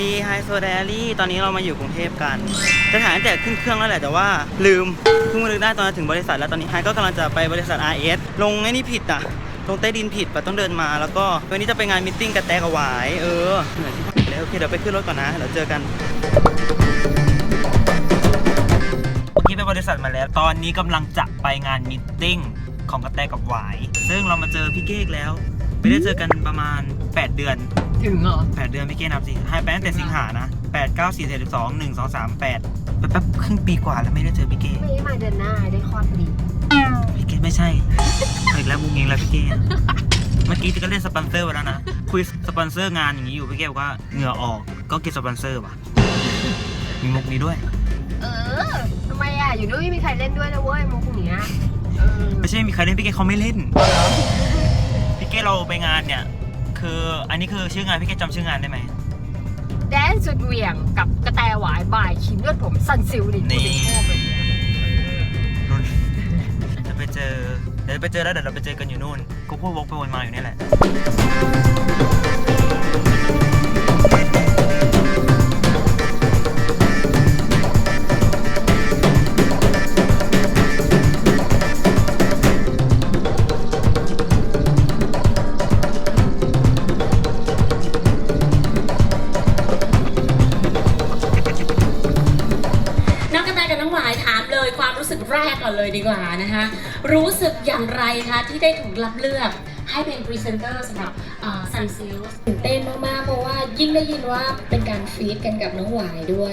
ดีไฮโซไดอารี่ตอนนี้เรามาอยู่กรุงเทพกัน จะถ่ายตั้งแต่ขึ้นเครื่องแล้วแหละแต่ว่าลืมเพิ่งมาลึกได้ตอนถึงบริษัทแล้วตอนนี้ไฮก็กำลังจะไปบริษัท RS ลงไอ้นี่ผิดอะ ลงใต้ดินผิดปะต้องเดินมาแล้วก็วันนี้จะไปงานมิทติ้งกับแตกับหวายเออเหนื่อยที่แล้วโอเคเดี๋ยวไปขึ้นรถก่อนนะเดี๋ยวเจอกันเมื่อกี้ไปบริษัทมาแล้ว ตอนนี้กำลังจะไปงานมิทติ้งของกระแตกับหวายซึ่งเรามาเจอพี่เก้กแล้ว ไม่ได้เจอกันประมาณ 8 เดือน ถึงเหรอ 8 เดือนพี่เก้นับสิให้ไปตั้งแต่สิงหานะ8 9 4 7 2 1 2 3 8แป๊บๆครึ่งปีกว่าแล้วไม่ได้เจอพี่เก้ไม่ได้มาเดือนหน้าได้คลอดพอดีพี่เก้ไม่ใช่เอาอีกแล้วมุงเองแล้วพี่เก้เมื่อกี้ที่ก็เล่นสปอนเซอร์ไปแล้วนะคุยสปอนเซอร์งานอย่างนี้อยู่พี่เก้บอกว่าเหงื่อออกก็กินสปอนเซอร์ว่ะมีมุกนี้ด้วย เออทำไมอะอยู่ด้วยไม่มีใครเล่นด้วยนะเว้ยมุกเนี้ยเออไม่ใช่มีใครเล่นพี่เก้เขาไม่เล่น พี่เก้เราไปงานเนี่ย คืออันนี้คือชื่องานพี่เก้จำชื่องานได้ไหมแดนสุดเหวี่ยงกับกระแตหวายบ่ายขีมเลือดผมสันซิลดินี่ชอบเลยเนี่ยนู่นเดี๋ยวไปเจอเดี๋ยวไปเจอแล้วเดี๋ยวเราไปเจอกันอยู่นู่นก็พูดวกไปวนมาอยู่นี่แหละ รู้สึกอย่างไรคะที่ได้ถูกรับเลือกให้เป็นพรีเซนเตอร์สำหรับซันซิลตื่นเต้นมากๆ เพราะว่ายิ่งได้ยินว่าเป็นการฟีดกันกับน้องหวายด้วย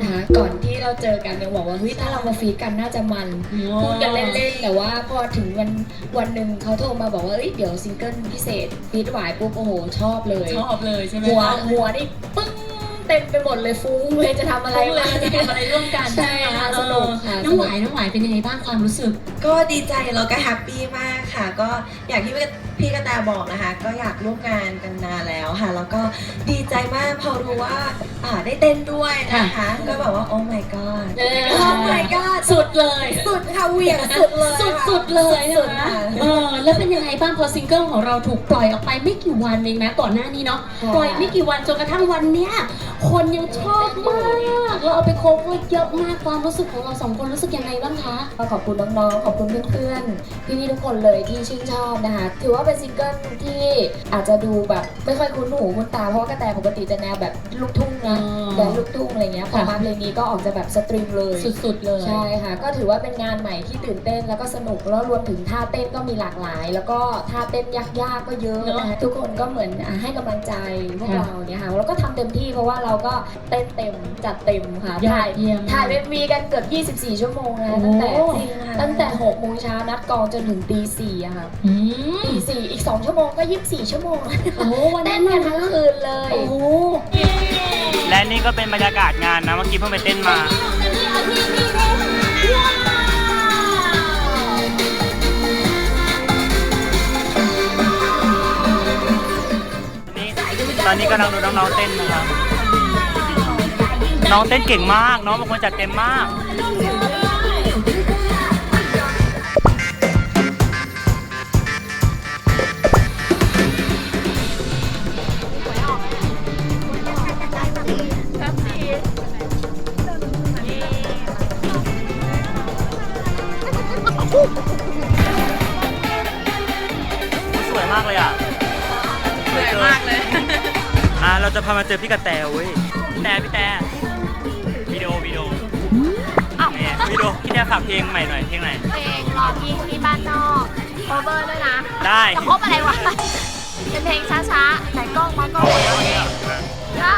นะคะก่อนที่เราเจอกันยังบอกว่าเฮ้ยถ้าเรามาฟีดกันน่าจะมันพูดกันเล่นๆแต่ว่าพอถึงวันวันหนึ่งเขาโทรมาบอกว่าเอ้ยเดี๋ยวซิงเกิลพิเศษฟีดหวายปุ๊บโอ้โหชอบเลยชอบเลยใช่ไหมหัวคะหัวนี่ปึ้ง เต็มไปหมดเลยฟุ้งเลยจะทำอะไรรู้เลยมาจะทำอะไรร่วมกันใช่ค่ะสนุกค่ะน้องหวายน้องหวายเป็นยังไงบ้างความรู้สึก ก็ดีใจแล้วก็แฮปปี้มากค่ะ ก็อย่างที่พี่กระแตบอกนะคะ ก็อยากร่วมงานกันนานแล้วค่ะ แล้วก็ดีใจมากพอรู้ว่าอ่าได้เต้นด้วยนะคะ ก็แบบว่า โอ้ my god เออ โอ้ my god สุดเลยสุดค่ะเหวี่ยงสุดเลยสุดค่ะสุดเลยสุดนะค่ะ เออแล้วเป็นยังไงบ้างพอซิงเกิลของเราถูกปล่อยออกไปไม่กี่วันเองนะก่อนหน้านี้เนาะค่ะ ปล่อยไม่กี่วันจนกระทั่งวันเนี้ยคนยังชอบมากเราเอาไปโคเวอร์เยอะมากความรู้สึกของเราสองคนรู้สึกยังไงบ้างคะ ก็ขอบคุณน้องๆ ขอบคุณเพื่อนๆ พี่ๆ ทุกคนเลยที่ชื่นชอบนะคะ ถือว่าเป็นซิงเกิลที่อาจจะดูแบบไม่ค่อยคุ้นหูคุ้นตาเพราะว่ากระแตปกติจะแนวแบบลูกทุ่งนะอ๋อ แบบลูกทุ่งอะไรเงี้ยพอค่ะมาเพลงนี้ก็ออกจะแบบสตริงเลย สุดๆเลย ใช่ค่ะ ก็ถือว่าเป็นงานใหม่ที่ตื่นเต้นแล้วก็สนุกแล้วรวมถึงท่าเต้นก็มีหลากหลาย แล้วก็ท่าเต้นยากๆก็เยอะนะคะทุกคนก็เหมือนอะให้กำลังใจพวกเราเนี่ยค่ะแล้วก็ทำเต็มที่เพราะว่าเราก็เต้นเต็มจัดเต็มค่ะยอถ่าดยเยี่ยมถ่ายเอ็มวีกันเกือบ 24 ชั่วโมงนะโอ้ตั้งแต่จริงค่ะตั้งแต่6โมงเช้านัดกองจนถึงตีสี่อะค่ะอืม ตีสี่อีก 2 ชั่วโมงก็ 24 ชั่วโมงโอ้วันเต้นั้นนกันนะทั้งคืนเลย โอ้โหและนี่ก็เป็นบรรยากาศงานนะเมื่อกี้เพิ่งไปเต้นมานี่ตอนนี้กำลังดูน้องๆเต้นนะครับ น้องเต้นเก่งมาก น้องบางคนจัดเต็มมาก สวยมากเลยอะสวยมากเลย อะเราจะพามาเจอพี่กระแตเว้ยแต่พี่แต่วิดีโอวิดีโอเนี่ยวิดีโอพี่แต่ฝากเพลงใหม่หน่อยเพลงไหน เพลงรอพี่ที่บ้านนอกโคเวอร์ด้วยนะได้ จะครบอะไรวะ เป็นเพลงช้าๆไหนกล้องมากล้องโอเคก็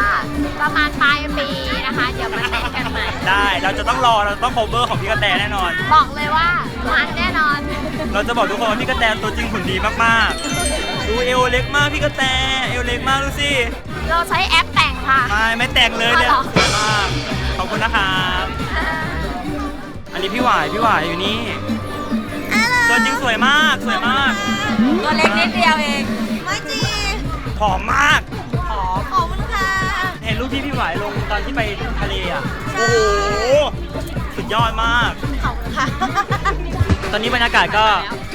ประมาณปลายปีนะคะ เดี๋ยวมาเต้นกันใหม่ ได้เราจะต้องรอเราต้อง cover ของพี่กระแตแน่นอน บอกเลยว่ามันแน่นอน เราจะบอกทุกคนว่าพี่กระแตตัวจริงหุ่นดีมากๆ ดูเอวเล็กมากพี่กระแตเอวเล็กมากดูสิเราใช้แอปแต่งค่ะ ไม่ไม่แต่งเลยเนี่ยอ๋อสวยมากขอบคุณนะครับอันนี้พี่หวายพี่หวายอยู่นี่ตัวจริงสวยมากสวยมากตัวเล็กนิดเดียวเองไม่จริงผอมมาก ขอบคุณค่ะ เห็นรูปที่พี่หวายลงตอนที่ไปทะเลอะ โอ้โห สุดยอดมาก ขอบคุณค่ะ ตอนนี้บรรยากาศก็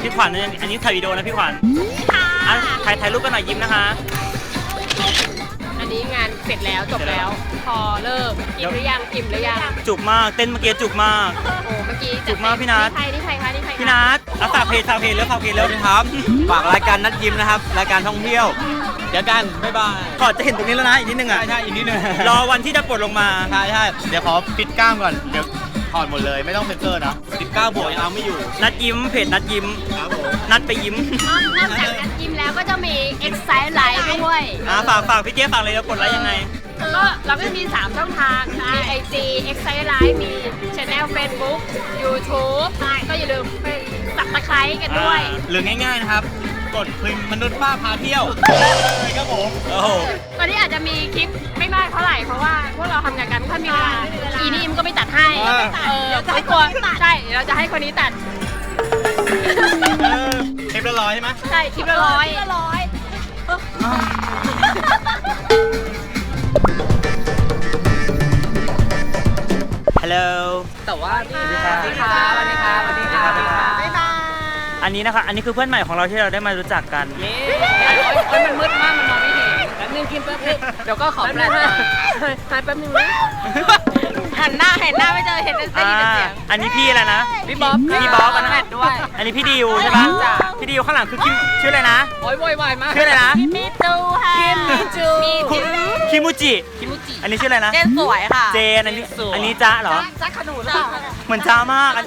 พี่ขวัญอันนี้ถ่ายวิดีโอนะพี่ขวัญ อะถ่ายถ่ายรูปกันหน่อยยิ้มนะคะ อันนี้นี้งานเสร็จแล้วจบแล้ว พอเลิกอิ่มหรือยังอิ่มหรือยังจุกมากเต้นเมื่อกี้จุกมาก โอ้เมื่อกี้จุกมากพี่นัท นี่ใครนี่ใครคะนี่ใครคะพี่นัทเอาฝากเพจฝากเพจแล้วฝากเพจแล้วนะครับ ฝากรายการนัดยิ้มนะครับ รายการท่องเที่ยว เดี๋ยวกัน บ๊ายบาย ขอจะเห็นตรงนี้แล้วนะอีกนิดนึงอะ ใช่ใช่อีกนิดนึงรอวันที่จะปลดลงมา ใช่ใช่เดี๋ยวขอปิดกล้ามก่อน เดี๋ยวถอดหมดเลย ไม่ต้องเซ็นเซอร์นะ19บวกยังเอาไม่อยู่ นัดยิ้มเพจนัดยิ้ม ครับผม นัดไปยิ้ม นอกนอกจากนัดยิ้ม แล้วก็จะมี Excite Live ด้วย อ่าฝากฝากพี่เจ๊ฝากเลยแล้วกดไลค์ยังไง ก็เราก็จะมี 3 ช่องทาง มี IG Excite Live มี Channel Facebook YouTube ก็อย่าลืมไปสับตะไคร้กันด้วยหรือง่ายๆนะครับ กดพิมพ์มนุษย์ป้าพาเที่ยวเลยครับผมโอ้โหตอนนี้อาจจะมีคลิปไม่มากเท่าไหร่เพราะว่าพวกเราทำงานกันไม่ค่อยมีเวลาอีนี่มันก็ไม่ตัดให้เออไม่กลัวใช่เดี๋ยวเราจะให้คนนี้ตัด เออเท ปละร้อยใช่ไหมใช่คลิปละร้อยละร้อยฮัลโหล แต่ว่าสวัสดีครับสวัสดีครับสวัสดีครับสวัสดีครับสวัสดีครับบ๊ายบายอันนี้นะคะ อันนี้คือเพื่อนใหม่ของเราที่เราได้มารู้จักกันเฮ้ยมันมืดมากมันมองไม่เห็นแป๊บนึงกินแป๊บนึงเดี๋ยวก็ขอแปลหายแป๊บนึงนะ หันหน้าเห็นหน้าไม่เจอเห็นได้อ่ายินแต่เสียงอันนี้พี่อะไรนะ พี่บ๊อบพี่บ๊อบอันนั้นแมทด้วย อันนี้พี่ดิวใช่ปะจ้ะ พี่ดิวข้างหลังคือคิมชื่ออะไรนะ โอ้ยโวยวายมาก ชื่ออะไรนะ คิมิจูค่ะคิมิจู มีคุคิมูจิ คิมุจิอันนี้ชื่ออะไรนะ เจนสวยค่ะ เจนอันนี้อันนี้จ้าเหรอ จักขนุนหรือเปล่าเหมือนจ้ามาก อัน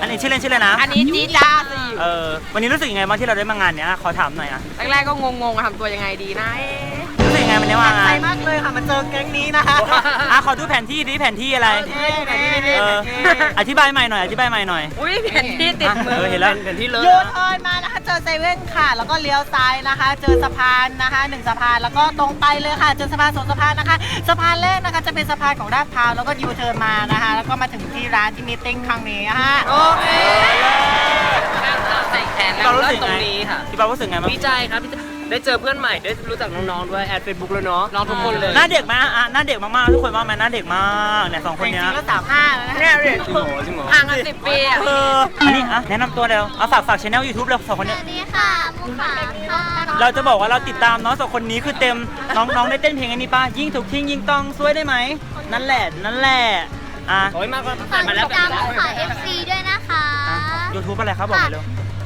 อันนี้ชื่อเล่นชื่ออะไรนะ อันนี้จีจ้าสิเออวันนี้รู้สึกยังไงบ้างที่เราได้มางานเนี้ยขอถามหน่อยอะ แรกๆก็งงๆทำตัวยังไงดีนะรู้สึกยั งไงวันนี้มางานมากเลยค่ะมาเจอแก๊งนี้นะคะอะขอดูแผนที่ดิแผนที่อะไร เออ อธิบายใหม่หน่อย อธิบายใหม่หน่อยอุ้ยแผนที่ติดมืเอออเห็นแล้วแผนที่เลยยูเทิร์นมานะคะเจอเซเว่นค่ะ แล้วก็เลี้ยวซ้ายนะคะ เจอสะพานนะคะหนึ่งสะพานแล้วก็ตรงไปเลยค่ะ เจอสะพานสองสะพานนะคะ สะพานแรกนะคะจะเป็นสะพานของลาดพร้าวแล้วก็ยูเทิร์นมานะคะ แล้วก็มาถึงที่ร้านที่มีติ้งครั้งนี้ฮะโอเค ใส่แขนเรารู้สึกตรไงงนี้ค่ะ พี่ป๊ารู้สึกไงบ้าง ดีใจครับที่ ได้เจอเพื่อนใหม่ได้รู้จักน้องๆด้วยแอดเฟซบุ๊กแล้วเนาะน้องทุกคนเลยหน้าเด็กไหมอะหน้าเด็กมากๆทุกคนว่าไหมหน้าเด็กมากเนี่ยสองคนเนี้ยจริงๆแล้วสามห้าแล้วนะเนี่ยเนี่ยจริงเหรอจริงเหรอห่างกันสิบปีอะเอออันนี้อะแนะนำตัวเร็วเอาฝากฝากช anel YouTube เร็วสองคนสเนี้ยวัสดีค่ะมุกขาค่ะเราจะบอกว่าเราติดตามน้องสองคนนี้คือเต็มน้องน้องได้เต้นเพลงอันนี้ป่ะยิ่งถูกทิ้งยิ่งต้องซวยได้ไหมนั่นแหละนั่นแหละอะโอ้ยมากกว่าฝากติดตามมุกขา FC ด้วยนะคะยูทูบอะไรครับบอกหน่อยเร็ว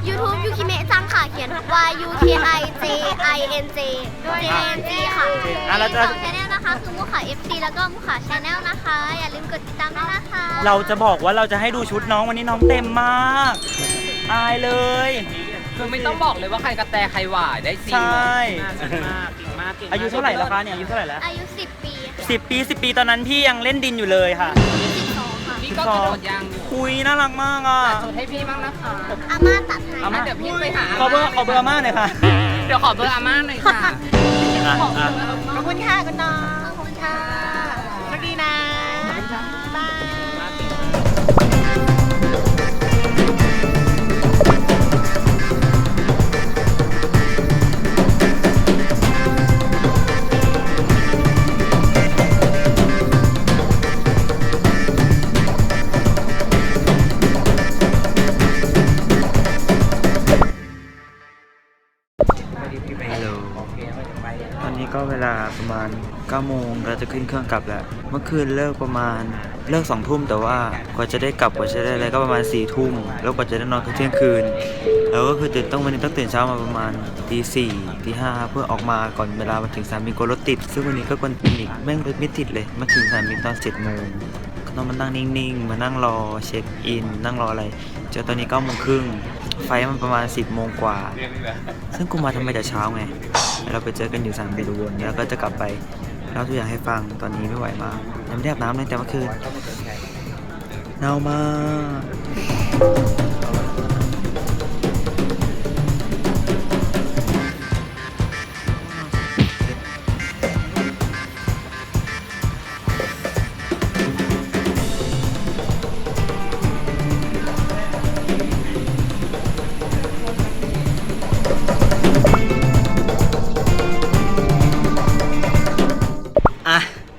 YouTube ยูคิเมะจังค่ะ เขียน Y U K I J I N J J N G ค่ะอะเราจะมีสองชแนลนะคะ คือมุกขา FC แล้วก็มุกขาชแนลนะคะ อย่าลืมกดติดตามด้วยนะคะเราจะบอกว่าเราจะให้ดูชุดน้องวันนี้น้องเต็มมาก อายเลย คือไม่ต้องบอกเลยว่าใครกระแตใครหวายได้ซีใช่มากมากเก่งมากเก่งมากอายุเท่าไหร่แล้วคะเนี่ยอายุเท่าไหร่แล้วอายุ 10 ปีค่ะ สิบปีสิบปีตอนนั้นพี่ยังเล่นดินอยู่เลยค่ะ12ค่ะ พี่ก็กระโดดยางอยู่คุยน่ารักมากอะตัดชุดให้พี่บ้างนะคะอาม่าตัดให้อาม่าเดี๋ยวพี่ไปหาขอเบอร์ขอเบอร์อาม่าหน่อยค่ะ เดี๋ยวขอเบอร์อาม่าหน่อยค่ะอะอะขอบคุณค่ะคุณน้อง ก็เวลาประมาณ9โมงเราจะขึ้นเครื่องกลับแล้ว เมื่อคืนเลิกประมาณเลิก2ทุ่มแต่ว่ากว่าจะได้กลับกว่าจะได้อะไรก็ประมาณ4ทุ่มแล้วกว่าจะได้นอนก็เที่ยงคืน แล้วก็คือตื่นต้องวันนี้ต้องตื่นเช้ามาประมาณตีสี่ตีห้าเพื่อออกมาก่อนเวลามาถึงสนามบินกลัวรถติด ซึ่งวันนี้ก็กวนตีนอีกแม่งรถไม่ติดเลยมาถึงสนามบินตอน7โมงก็ต้องมานั่งนิ่งๆ มานั่งรอเช็คอิน นั่งรออะไรเจอตอนนี้9โมงครึ่ง ไฟมันประมาณ 10โมงกว่า ซึ่งกูมาทำไมแต่เช้าไง เราไปเจอกันอยู่สนามบินอุบลแล้วก็จะกลับไปเล่าทุกอย่างให้ฟังตอนนี้ไม่ไหวมากยังไม่ได้อาบน้ำเลยแต่เมื่อคืนหนามาก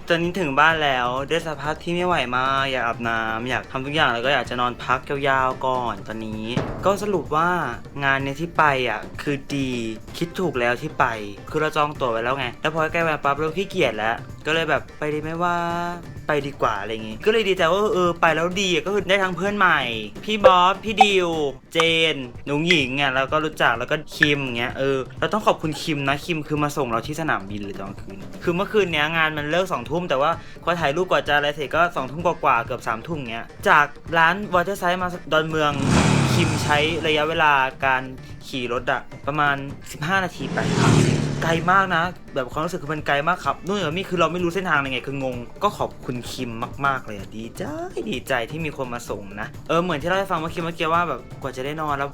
ตอนนี้ถึงบ้านแล้วด้วยสภาพที่ไม่ไหวมากอยากอาบน้ำอยากทำทุกอย่างแล้วก็อยากจะนอนพักยาวๆก่อนตอนนี้ ก็สรุปว่างานเนี่ยที่ไปอะคือดีคิดถูกแล้วที่ไป คือเราจองตั๋วไว้แล้วไง แล้วพอใกล้วันปั๊บเราขี้เกียจแล้ว ก็เลยแบบไปดีไหมว่า ไปดีกว่าอะไรอย่างงี้ ก็เลยดีใจว่าเออไปแล้วดีอะก็คือได้ทั้งเพื่อนใหม่ พี่บอสพี่ดิวเจนหนุงหญิงอะแล้วก็รู้จักแล้วก็คิมอย่างเงี้ยเออเราต้องขอบคุณคิมนะคิมคือมาส่งเราที่สนามบินเลยตอนคืน คือเมื่อคืนเนี้ยงานมันเลิกสองทุ่มแต่ว่ากว่าถ่ายรูปกว่าจะอะไรเสร็จก็สองทุ่มกว่าๆเกือบสามทุ่มเงี้ยจากร้านวอเตอร์ไซด์มาดอนเมืองคิมใช้ระยะเวลาการขี่รถอะประมาณ 15 นาทีไปครับ ไกลมากนะ แบบความรู้สึกคือมันไกลมากครับนู่นกับนี่คือเราไม่รู้เส้นทางยังไงคืองง ก็ขอบคุณคิมมากๆเลยอะดีใจดีใจที่มีคนมาส่งนะเออเหมือนที่เราได้ฟังเมื่อกี้เมื่อกี้ว่าแบบกว่าจะได้นอนแล้ว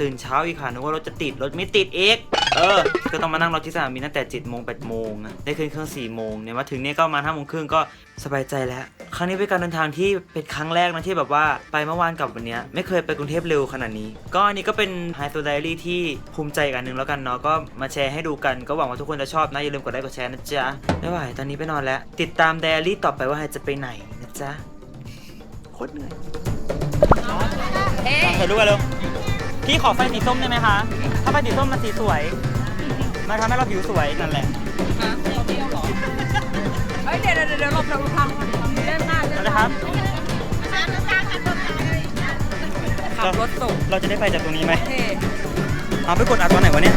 ตื่นเช้าอีกค่ะนึกว่ารถจะติดรถไม่ติดเอกเออ ก็ต้องมานั่งรถที่สนามบินตั้งแต่7จ็ดโมงแปดโมงอะได้ขึ้นเครื่อง4ี่โมงเนี่ยมาถึงเนี่ยก็มาห้าโมงครึ่งก็สบายใจแล้ว ครั้งนี้เป็นการเดินทางที่เป็นครั้งแรกนะที่แบบว่าไปเมื่อวานกับวันเนี้ยไม่เคยไปกรุงเทพเร็วขนาดนี้ ก็อันนี้ก็เป็นไฮโซไดรี่ที่ภูมิใจอีกอันหนึ่งแล้วกันเนาะก็มาแชร์ให้ดูกันก็หวังว่าทุกคนจะชอบนะอย่าลืมกดไลค์กดแชร์นะจ๊ะไม่ไหวตอนนี้ไปนอนแล้ว ติดตามไดอารี่ต่อไปว่าไฮจะไปไหนนะจ๊ะโคตรเหนื่อยถ่ายรูปกันเร็วพี่ขอไฟสีส้มได้ไหมคะ ถ้าไฟสีส้มมันสีสวย มันทำให้เราผิวสวยนั่นแหละเฮ้ยเดี๋ยวเดี๋ยวเดี๋ยวหลบหลบทางเล่ นหน้าเอาเลยครับขับรถส่งเราจะได้ไปจากตรงนี้ไหมเท่เอาไปกดอัดตอนไหนวะเนี่ย